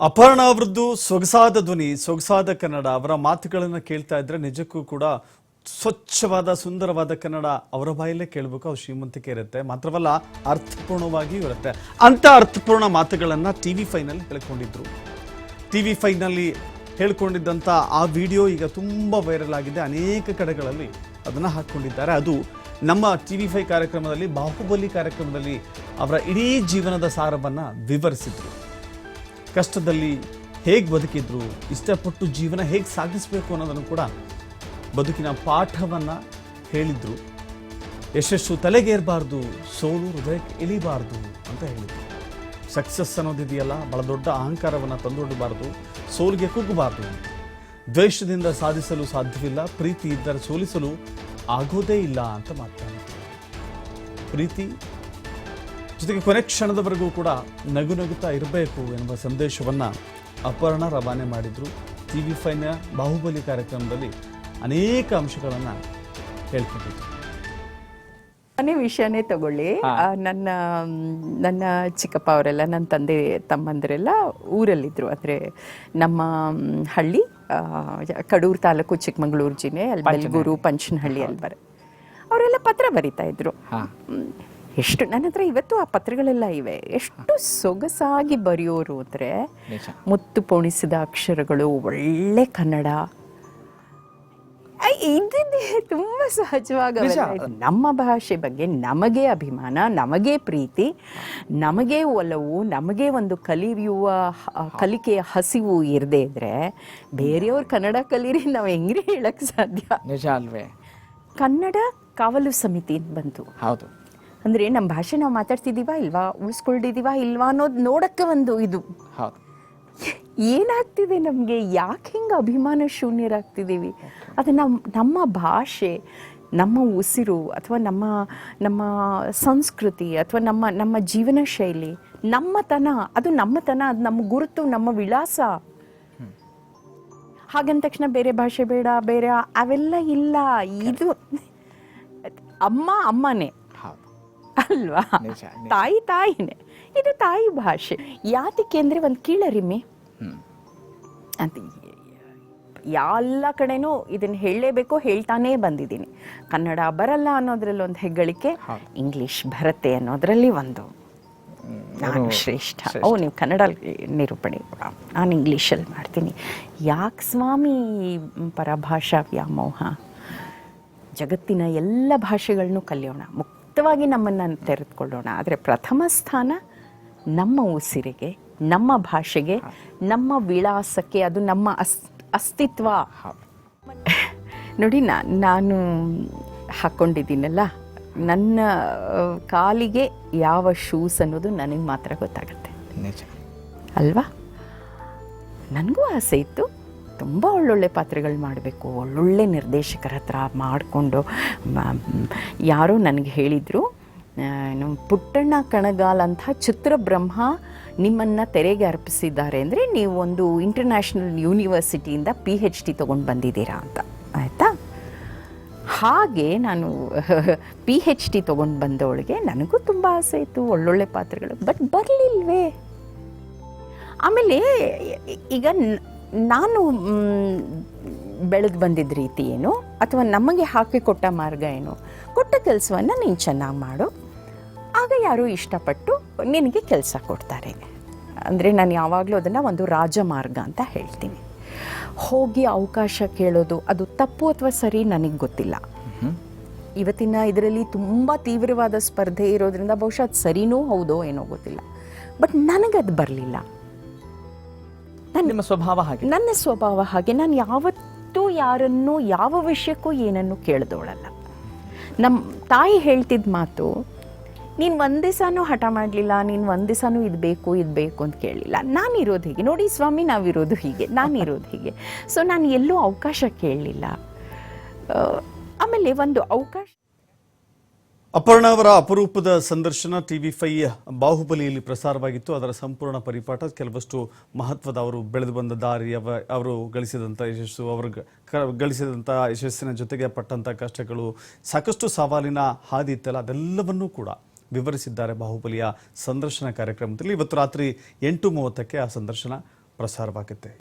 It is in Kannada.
ಅಪರ್ಣ ಅವರದ್ದು ಸೊಗಸಾದ ಧ್ವನಿ, ಸೊಗಸಾದ ಕನ್ನಡ, ಅವರ ಮಾತುಗಳನ್ನು ಕೇಳ್ತಾ ಇದ್ರೆ ನಿಜಕ್ಕೂ ಕೂಡ ಸ್ವಚ್ಛವಾದ, ಸುಂದರವಾದ ಕನ್ನಡ ಅವರ ಬಾಯಲ್ಲೇ ಕೇಳಬೇಕು ಅವ್ರ ಶ್ರೀಮಂತಿಕೆ ಇರುತ್ತೆ. ಮಾತ್ರವಲ್ಲ, ಅರ್ಥಪೂರ್ಣವಾಗಿಯೂ ಇರುತ್ತೆ. ಅಂಥ ಅರ್ಥಪೂರ್ಣ ಮಾತುಗಳನ್ನು ಟಿ ವಿ ಫೈನಲ್ಲಿ ಹೇಳ್ಕೊಂಡಿದ್ರು. ಟಿವಿ ಫೈನಲ್ಲಿ ಹೇಳ್ಕೊಂಡಿದ್ದಂಥ ಆ ವಿಡಿಯೋ ಈಗ ತುಂಬ ವೈರಲ್ ಆಗಿದೆ. ಅನೇಕ ಕಡೆಗಳಲ್ಲಿ ಅದನ್ನು ಹಾಕ್ಕೊಂಡಿದ್ದಾರೆ. ಅದು ನಮ್ಮ ಟಿ ವಿ ಫೈ ಕಾರ್ಯಕ್ರಮದಲ್ಲಿ, ಬಾಹುಬಲಿ ಕಾರ್ಯಕ್ರಮದಲ್ಲಿ ಅವರ ಇಡೀ ಜೀವನದ ಸಾರವನ್ನು ವಿವರಿಸಿದ್ರು. ಕಷ್ಟದಲ್ಲಿ ಹೇಗೆ ಬದುಕಿದ್ರು, ಇಷ್ಟಪಟ್ಟು ಜೀವನ ಹೇಗೆ ಸಾಗಿಸಬೇಕು ಅನ್ನೋದನ್ನು ಕೂಡ ಬದುಕಿನ ಪಾಠವನ್ನು ಹೇಳಿದ್ರು. ಯಶಸ್ಸು ತಲೆಗೇರಬಾರ್ದು, ಸೋಲು ಹೃದಯಕ್ಕೆ ಇಳಿಬಾರ್ದು ಅಂತ ಹೇಳಿದರು. ಸಕ್ಸಸ್ ಅನ್ನೋದಿದೆಯಲ್ಲ, ಬಹಳ ದೊಡ್ಡ ಅಹಂಕಾರವನ್ನು ತಂದೊಡ್ಡಬಾರ್ದು ಸೋಲಿಗೆ ಕುಗ್ಗಬಾರ್ದು ದ್ವೇಷದಿಂದ ಸಾಧಿಸಲು ಸಾಧ್ಯವಿಲ್ಲ, ಪ್ರೀತಿ ಇದ್ದರೆ ಸೋಲಿಸಲು ಆಗೋದೇ ಇಲ್ಲ ಅಂತ ಮಾತನಾಡಿದ್ರು ಪ್ರೀತಿ ಜೊತೆಗೆ ಕೊನೆ ಕ್ಷಣದವರೆಗೂ ಕೂಡ ನಗು ನಗುತ್ತಾ ಇರಬೇಕು ಎನ್ನುವ ಸಂದೇಶವನ್ನು ಅಪರ್ಣ ರವಾನೆ ಮಾಡಿದ್ರು. ಟಿ ವಿ ಫೈನ ಬಾಹುಬಲಿ ಕಾರ್ಯಕ್ರಮದಲ್ಲಿ ಅನೇಕ ಅಂಶಗಳನ್ನು ಹೇಳ್ಕೊಟ್ಟಿದ್ರು. ಮನೆ ವಿಷಯನೇ ತಗೊಳ್ಳಿ. ನನ್ನ ನನ್ನ ಚಿಕ್ಕಪ್ಪ ಅವರೆಲ್ಲ ನನ್ನ ತಂದೆ ತಮ್ಮಂದರೆಲ್ಲ ಊರಲ್ಲಿದ್ದರು ಅಂದರೆ ನಮ್ಮ ಹಳ್ಳಿ ಕಡೂರು ತಾಲೂಕು ಚಿಕ್ಕಮಗಳೂರು ಜಿಲ್ಲೆ ಅಲ್ಲಿ ಬೆಲ್ಗೂರು ಪಂಚನಹಳ್ಳಿ ಅಲ್ಲಿ ಬರ ಅವರೆಲ್ಲ ಪತ್ರ ಬರಿತಾ ಇದ್ರು. ಎಷ್ಟು ನನ್ನ ಹತ್ರ ಇವತ್ತು ಆ ಪತ್ರಗಳೆಲ್ಲ ಇವೆ. ಎಷ್ಟು ಸೊಗಸಾಗಿ ಬರೆಯೋರು ಅಂದರೆ ಮುತ್ತು ಪೋಣಿಸಿದ ಅಕ್ಷರಗಳು ಒಳ್ಳೆ ಕನ್ನಡ. ತುಂಬಾ ಸಹಜವಾಗಿ ನಮ್ಮ ಭಾಷೆ ಬಗ್ಗೆ ನಮಗೆ ಅಭಿಮಾನ ನಮಗೆ ಪ್ರೀತಿ ನಮಗೆ ಒಲವು ನಮಗೆ ಒಂದು ಕಲಿಯುವ ಕಲಿಕೆಯ ಹಸಿವು ಇರದೇ ಇದ್ರೆ ಬೇರೆಯವ್ರು ಕನ್ನಡ ಕಲೀರಿ ನಾವು ಹೆಂಗ್ರಿ ಹೇಳಕ್ ಸಾಧ್ಯ? ನಿಜ ಅಲ್ವೇ. ಕನ್ನಡ ಕಾವಲು ಸಮಿತಿ ಬಂತು. ಹೌದು. ಅಂದ್ರೆ ನಮ್ಮ ಭಾಷೆ ನಾವು ಮಾತಾಡ್ತಿದ್ದೀವಾ ಇಲ್ವಾ? ಉಳಿಸ್ಕೊಳ್ತಿದೀವಾ ಇಲ್ವಾ ಅನ್ನೋದು ನೋಡಕ್ಕೆ ಒಂದು ಇದು. ಹೌದು. ಏನಾಗ್ತಿದೆ ನಮಗೆ? ಯಾಕೆ ಹಿಂಗೆ ಅಭಿಮಾನ ಶೂನ್ಯರಾಗ್ತಿದ್ದೀವಿ ಅದು ನಮ್ಮ ನಮ್ಮ ಭಾಷೆ ನಮ್ಮ ಉಸಿರು ಅಥವಾ ನಮ್ಮ ನಮ್ಮ ಸಂಸ್ಕೃತಿ ಅಥವಾ ನಮ್ಮ ನಮ್ಮ ಜೀವನ ಶೈಲಿ ನಮ್ಮತನ ಅದು ನಮ್ಮತನ ಅದು ನಮ್ಮ ಗುರುತು ನಮ್ಮ ವಿಳಾಸ. ಹಾಗಂದ ತಕ್ಷಣ ಬೇರೆ ಭಾಷೆ ಬೇಡ ಬೇರೆ ಅವೆಲ್ಲ ಇಲ್ಲ. ಇದು ಅಮ್ಮ ಅಮ್ಮನೇ. ಅಲ್ವಾ. ತಾಯಿ ತಾಯಿನೇ. ಇದು ತಾಯಿ ಭಾಷೆ. ಯಾತಕ್ಕೆ ಅಂದ್ರೆ ಒಂದು ಕೀಳರಿಮೆ. ಅಂತ ಎಲ್ಲ ಕಡೆನೂ ಇದನ್ನ ಹೇಳಲೇಬೇಕು ಹೇಳ್ತಾನೇ ಬಂದಿದ್ದೀನಿ. ಕನ್ನಡ ಬರಲ್ಲ ಅನ್ನೋದ್ರಲ್ಲಿ ಒಂದು ಹೆಗ್ಗಳಿಕೆ ಇಂಗ್ಲಿಷ್ ಬರುತ್ತೆ ಅನ್ನೋದ್ರಲ್ಲಿ ಒಂದು. ನಾನು ಶ್ರೇಷ್ಠ. ಓ ನೀವು ಕನ್ನಡ ನಿರೂಪಣೆ ನಾನು ಇಂಗ್ಲೀಷಲ್ಲಿ ಮಾಡ್ತೀನಿ. ಯಾಕೆ ಸ್ವಾಮಿ ಪರಭಾಷಾ ವ್ಯಾಮೋಹ? ಜಗತ್ತಿನ ಎಲ್ಲ ಭಾಷೆಗಳನ್ನು ಕಲಿಯೋಣ. ಮುಕ್ತವಾಗಿ ನಮ್ಮನ್ನು ತೆರೆದುಕೊಳ್ಳೋಣ. ಆದರೆ ಪ್ರಥಮ ಸ್ಥಾನ ನಮ್ಮ ಉಸಿರಿಗೆ ನಮ್ಮ ಭಾಷೆಗೆ ನಮ್ಮ ವಿಳಾಸಕ್ಕೆ ಅದು ನಮ್ಮ ಅಸ್ ಅಸ್ತಿತ್ವ. ನೋಡಿ ನಾ ನಾನು ಹಾಕ್ಕೊಂಡಿದ್ದೀನಲ್ಲ ನನ್ನ ಕಾಲಿಗೆ ಯಾವ ಶೂಸ್ ಅನ್ನೋದು ನನಗೆ ಮಾತ್ರ ಗೊತ್ತಾಗುತ್ತೆ. ನಿಜ. ಅಲ್ವಾ? ನನಗೂ ಆಸೆ ಇತ್ತು. ತುಂಬ ಒಳ್ಳೊಳ್ಳೆ ಪಾತ್ರಗಳು ಮಾಡಬೇಕು, ಒಳ್ಳೊಳ್ಳೆ ನಿರ್ದೇಶಕರ ಹತ್ರ ಮಾಡಿಕೊಂಡು ಯಾರೋ ನನಗೆ ಹೇಳಿದರು ಏನು ಪುಟ್ಟಣ್ಣ ಕಣಗಾಲ್ ಅಂತ ಚಿತ್ರಬ್ರಹ್ಮ ನಿಮ್ಮನ್ನು ತೆರೆಗೆ ಅರ್ಪಿಸಿದ್ದಾರೆ ಅಂದರೆ ನೀವು ಒಂದು ಇಂಟರ್ನ್ಯಾಷನಲ್ ಯೂನಿವರ್ಸಿಟಿಯಿಂದ ಪಿ ಹೆಚ್ ಡಿ ತೊಗೊಂಡು ಬಂದಿದ್ದೀರಾ ಅಂತ. ಆಯಿತಾ? ಹಾಗೆ ನಾನು ಪಿ ಹೆಚ್ ಡಿ ತೊಗೊಂಡು ಬಂದವಳಿಗೆ ನನಗೂ ತುಂಬ ಆಸೆ ಇತ್ತು, ಒಳ್ಳೊಳ್ಳೆ ಪಾತ್ರಗಳು ಬಟ್ ಬರಲಿಲ್ವೇ? ಆಮೇಲೆ, ಈಗ ನಾನು ಬೆಳೆದು ಬಂದಿದ್ದ ರೀತಿ ಏನು? ಅಥವಾ ನಮಗೆ ಹಾಕಿ ಕೊಟ್ಟ ಮಾರ್ಗ ಏನು? ಕೊಟ್ಟ ಕೆಲಸವನ್ನು ನೀನು ಚೆನ್ನಾಗಿ ಮಾಡು. ಆಗ ಯಾರೂ ಇಷ್ಟಪಟ್ಟು ನಿನಗೆ ಕೆಲಸ ಕೊಡ್ತಾರೆ. ಅಂದರೆ ನಾನು ಯಾವಾಗಲೂ ಅದನ್ನು ಒಂದು ರಾಜಮಾರ್ಗ ಅಂತ ಹೇಳ್ತೀನಿ. ಹೋಗಿ ಅವಕಾಶ ಕೇಳೋದು ಅದು ತಪ್ಪು ಅಥವಾ ಸರಿ ನನಗೆ ಗೊತ್ತಿಲ್ಲ. ಇವತ್ತಿನ ಇದರಲ್ಲಿ ತುಂಬ ತೀವ್ರವಾದ ಸ್ಪರ್ಧೆ ಇರೋದ್ರಿಂದ ಬಹುಶಃ ಅದು ಸರಿನೂ ಹೌದೋ ಏನೋ ಗೊತ್ತಿಲ್ಲ. ಬಟ್ ನನಗದು ಬರಲಿಲ್ಲ. ನಿಮ್ಮ ಸ್ವಭಾವ ಹಾಗೆ. ನನ್ನ ಸ್ವಭಾವ ಹಾಗೆ. ನಾನು ಯಾವತ್ತೂ ಯಾರನ್ನು ಯಾವ ವಿಷಯಕ್ಕೂ ಏನನ್ನು ಕೇಳಿದವಳಲ್ಲ ನಮ್ಮ ತಾಯಿ ಹೇಳ್ತಿದ್ದ ಮಾತು ನೀನು ಒಂದು ದಿವಸನೂ ಹಠ ಮಾಡಲಿಲ್ಲ ನೀನು ಒಂದು ದಿವಸನೂ ಇದು ಬೇಕು ಇದು ಬೇಕು ಅಂತ ಕೇಳಿಲ್ಲ. ನಾನು ಇರೋದು ಹೀಗೆ. ನೋಡಿ ಸ್ವಾಮಿ ನಾವಿರೋದು ಹೀಗೆ. ನಾನು ಇರೋದು ಹೀಗೆ. ಸೊ ನಾನು ಎಲ್ಲೂ ಅವಕಾಶ ಕೇಳಲಿಲ್ಲ. ಆಮೇಲೆ ಒಂದು ಅವಕಾಶ ಅಪರ್ಣ ಅವರ ಅಪರೂಪದ ಸಂದರ್ಶನ ಟಿವಿ ಫೈ ಬಾಹುಬಲಿಯಲ್ಲಿ ಪ್ರಸಾರವಾಗಿತ್ತು. ಅದರ ಸಂಪೂರ್ಣ ಪರಿಪಾಠ ಕೆಲವಷ್ಟು ಮಹತ್ವದ ಅವರು ಬೆಳೆದು ಬಂದ ದಾರಿ ಅವ, ಅವರು ಗಳಿಸಿದಂಥ ಯಶಸ್ಸು, ಅವರು ಗಳಿಸಿದಂಥ ಯಶಸ್ಸಿನ ಜೊತೆಗೆ ಪಟ್ಟಂಥ ಕಷ್ಟಗಳು, ಸಾಕಷ್ಟು ಸವಾಲಿನ ಹಾದಿ ಇತ್ತಲ್ಲ, ಅದೆಲ್ಲವನ್ನೂ ಕೂಡ ವಿವರಿಸಿದ್ದಾರೆ ಬಾಹುಬಲಿಯ ಸಂದರ್ಶನ ಕಾರ್ಯಕ್ರಮದಲ್ಲಿ. ಇವತ್ತು ರಾತ್ರಿ ಎಂಟು ಮೂವತ್ತಕ್ಕೆ ಆ ಸಂದರ್ಶನ ಪ್ರಸಾರವಾಗುತ್ತೆ.